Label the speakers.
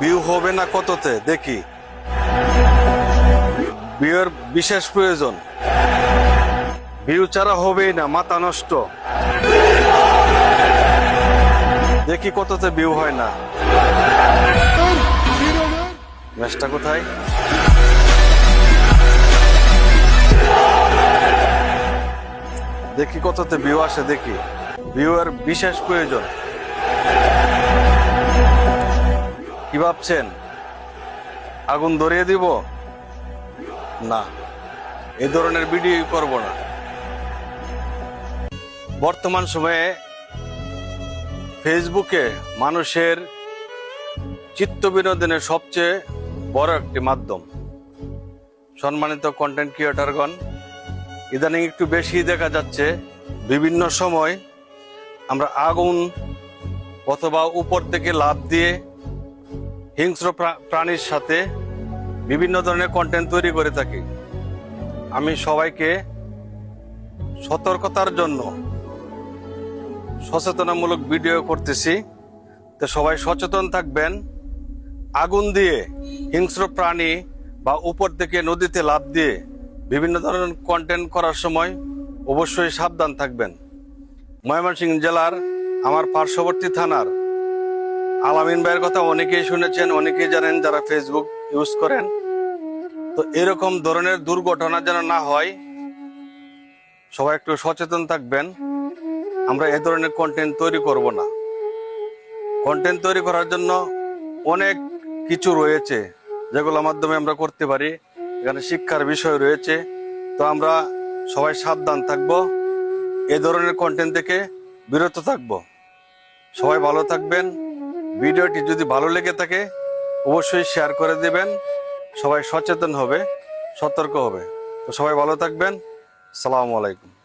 Speaker 1: View হবে না কততে? দেখি। ভিউর বিশেষ প্রয়োজন। ভিউ ছাড়া হবেই না, মাথা নষ্ট। দেখি কততে ভিউ হয় না। ম্যাচটা কোথায়? দেখি কততে ভিউ আসে, দেখি। ভিউ এর বিশেষ প্রয়োজন। কি ভাবছেন? আগুন ধরিয়ে দিব? না, এ ধরনের ভিডিও করব না। বর্তমান সময়ে ফেসবুকে মানুষের চিত্ত বিনোদনের সবচেয়ে বড় একটি মাধ্যম। সম্মানিত কন্টেন্ট ক্রিয়েটরগণ ইদানিং একটু বেশি দেখা যাচ্ছে, বিভিন্ন সময় আমরা আগুন অথবা উপর থেকে লাভ দিয়ে হিংস্র প্রা- প্রাণীর সাথে বিভিন্ন ধরনের কন্টেন্ট তৈরি করে থাকি। আমি সবাইকে সতর্কতার জন্য সচেতনামূলক ভিডিও করতেছি। তো সবাই সচেতন থাকবেন। আগুন দিয়ে হিংস্র প্রাণী বা উপর থেকে নদীতে লাভ দিয়ে বিভিন্ন ধরনের কন্টেন্ট করার সময় অবশ্যই সাবধান থাকবেন। ময়মনসিংহ জেলার আমার পার্শ্ববর্তী থানার আলামিন ভাইয়ের কথা অনেকেই শুনেছেন, অনেকেই জানেন যারা ফেসবুক ইউজ করেন। তো এরকম ধরনের দুর্ঘটনা যেন না হয়, সবাই একটু সচেতন থাকবেন। আমরা এ ধরনের কন্টেন্ট তৈরি করব না। কন্টেন্ট তৈরি করার জন্য অনেক কিছু রয়েছে, যেগুলোর মাধ্যমে আমরা করতে পারি। এখানে শিক্ষার বিষয় রয়েছে। তো আমরা সবাই সাবধান থাকব, এ ধরনের কন্টেন্ট থেকে বিরত থাকব। সবাই ভালো থাকবেন। ভিডিওটি যদি ভালো লেগে থাকে, অবশ্যই শেয়ার করে দেবেন। সবাই সচেতন হবে, সতর্ক হবে। তো সবাই ভালো থাকবেন। সালামু আলাইকুম।